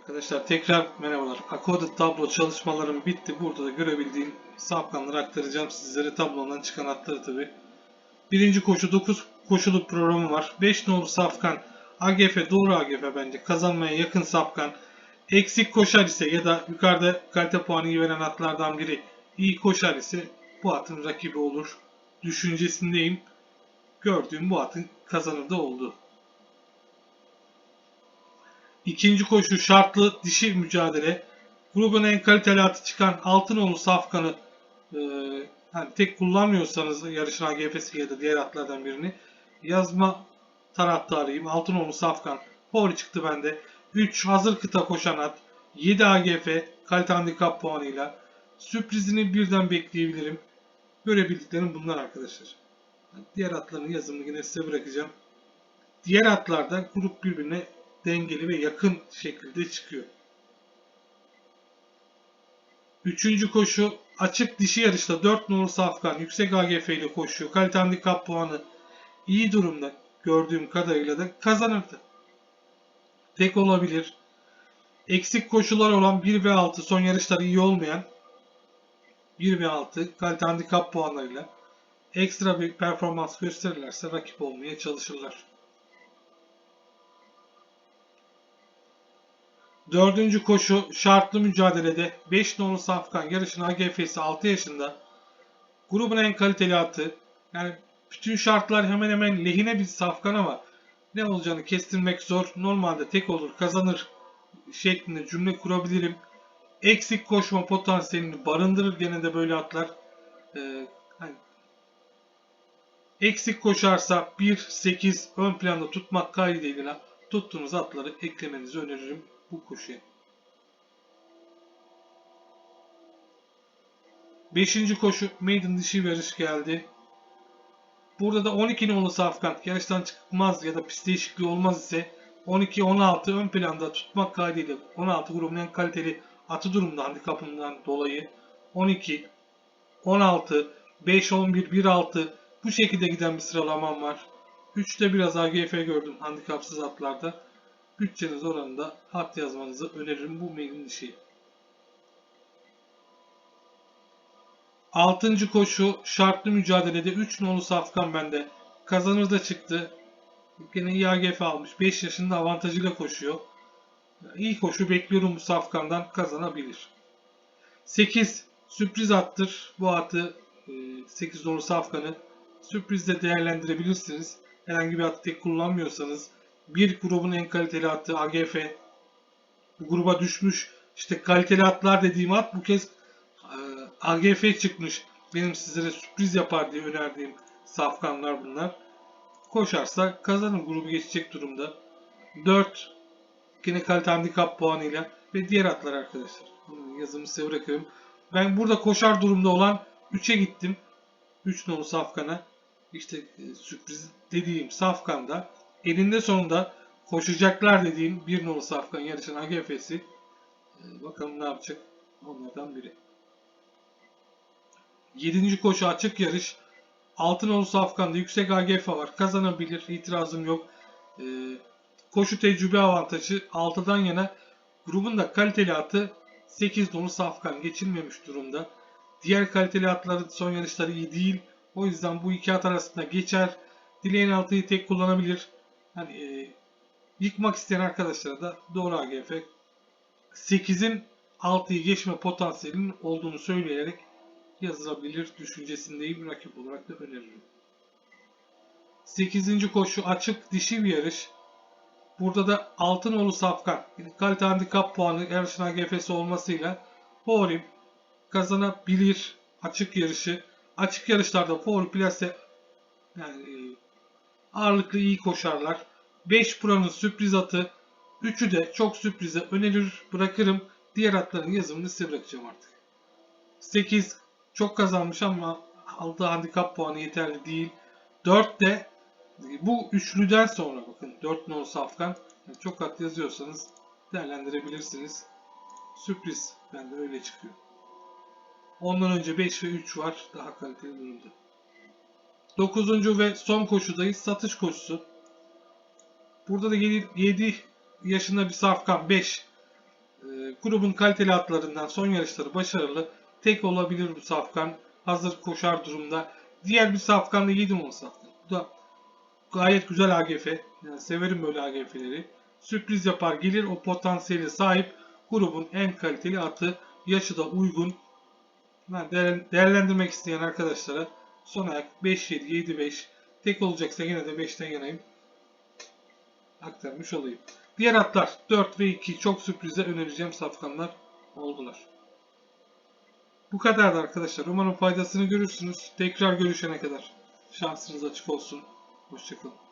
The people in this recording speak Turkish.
Arkadaşlar tekrar merhabalar. Accoded tablo çalışmalarım bitti. Burada da görebildiğim safkanları aktaracağım sizlere. Tablodan çıkan hatları tabi. Birinci koşu 9 koşuluk programı var. 5 nolu safkan AGF doğru AGF bence. Kazanmaya yakın safkan. Eksik koşar ise ya da yukarıda kalite puanı veren atlardan biri iyi koşar ise bu atın rakibi olur. Düşüncesindeyim. Gördüğüm bu atın kazanır da oldu. İkinci koşu şartlı dişi mücadele. Grubun en kaliteli atı çıkan Altınoğlu Safkan'ı e, hani tek kullanmıyorsanız yarışın AGF'si ya da diğer atlardan birini yazma taraftarıyım. Altınoğlu Safkan. Favori çıktı bende. 3 hazır kıta koşan at. 7 AGF kalite handikap puanıyla. Sürprizini birden bekleyebilirim. Görebildiklerim bunlar arkadaşlar. Diğer atların yazımını yine size bırakacağım. Diğer atlarda grup birbirine dengeli ve yakın şekilde çıkıyor. Üçüncü koşu açık dişi yarışta 4 numaralı Safkan yüksek AGF ile koşuyor. Kalite handikap puanı iyi durumda gördüğüm kadarıyla da kazanırdı. Tek olabilir. Eksik koşular olan 1 ve 6 son yarışları iyi olmayan 1 ve 6 kalite handikap puanlarıyla ekstra bir performans gösterirlerse rakip olmaya çalışırlar. Dördüncü koşu şartlı mücadelede 5 nolu Safkan yarışın AGF'si 6 yaşında. Grubun en kaliteli atı. Yani bütün şartlar hemen hemen lehine bir Safkan ama ne olacağını kestirmek zor. Normalde tek olur kazanır şeklinde cümle kurabilirim. Eksik koşma potansiyelini barındırır gene de böyle atlar. Ee, hani eksik koşarsa 1-8 ön planda tutmak kaydıyla tuttuğunuz atları eklemenizi öneririm bu koşuya. Beşinci koşu maiden dişi yarış geldi. Burada da 12 nolu Safkan yarıştan çıkmaz ya da pist değişikliği olmaz ise 12-16 ön planda tutmak kaydıyla 16 grubun en kaliteli atı durumda handikapından dolayı 12, 16, 5, 11, 1, 6 bu şekilde giden bir sıralamam var. 3'te biraz AGF gördüm handikapsız atlarda. Bütçeniz oranında hat yazmanızı öneririm bu mailin dişi. Altıncı koşu şartlı mücadelede 3 nolu Safkan bende. Kazanır da çıktı. Yine iyi AGF almış. 5 yaşında avantajıyla koşuyor. İyi koşu bekliyorum bu Safkan'dan kazanabilir. 8 sürpriz attır. Bu atı 8 nolu Safkan'ı sürprizde değerlendirebilirsiniz. Herhangi bir atı tek kullanmıyorsanız bir grubun en kaliteli attığı AGF bu gruba düşmüş. İşte kaliteli atlar dediğim at bu kez e, AGF çıkmış. Benim sizlere sürpriz yapar diye önerdiğim safkanlar bunlar. Koşarsa kazanır grubu geçecek durumda. 4 yine kalite handikap puanıyla ve diğer atlar arkadaşlar. Yazımı size bırakıyorum. Ben burada koşar durumda olan 3'e gittim. 3 nolu safkana. İşte e, sürpriz dediğim safkanda elinde sonunda koşacaklar dediğim bir nolu safkan yarışın AGF'si. Ee, bakalım ne yapacak onlardan biri. 7. koşu açık yarış. 6 nolu safkanda yüksek AGF var. Kazanabilir. itirazım yok. Ee, koşu tecrübe avantajı 6'dan yana. Grubun da kaliteli atı 8 nolu safkan geçilmemiş durumda. Diğer kaliteli atların son yarışları iyi değil. O yüzden bu iki at arasında geçer. Dileyen altıyı tek kullanabilir hani e, yıkmak isteyen arkadaşlara da doğru AGF 8'in 6'yı geçme potansiyelinin olduğunu söyleyerek yazılabilir düşüncesindeyim. Rakip olarak da öneririm. 8. koşu açık dişi bir yarış. Burada da Altınolu Safkan kalite handikap puanı yarışın AGF'si olmasıyla favorim kazanabilir açık yarışı. Açık yarışlarda favori plase yani e, ağırlıklı iyi koşarlar. 5 Pro'nun sürpriz atı. 3'ü de çok sürprize önerir bırakırım. Diğer atların yazımını size bırakacağım artık. 8 çok kazanmış ama aldığı handikap puanı yeterli değil. 4 de bu üçlüden sonra bakın 4 non safkan çok at yazıyorsanız değerlendirebilirsiniz. Sürpriz bende öyle çıkıyor. Ondan önce 5 ve 3 var daha kaliteli durumda. 9. ve son koşudayız. Satış koşusu. Burada da 7, 7 yaşında bir safkan 5. grubun kaliteli atlarından son yarışları başarılı. Tek olabilir bu safkan. Hazır koşar durumda. Diğer bir safkan da 7 numaralı safkan. Bu da gayet güzel AGF. Yani severim böyle AGF'leri. Sürpriz yapar gelir o potansiyeli sahip grubun en kaliteli atı. Yaşı da uygun. Değer- değerlendirmek isteyen arkadaşlara son ayak 5-7, 7-5 tek olacaksa yine de 5'ten yanayım. Aktarmış olayım. Diğer atlar 4 ve 2 çok sürprize önereceğim safkanlar oldular. Bu kadardı arkadaşlar. Umarım faydasını görürsünüz. Tekrar görüşene kadar şansınız açık olsun. Hoşçakalın.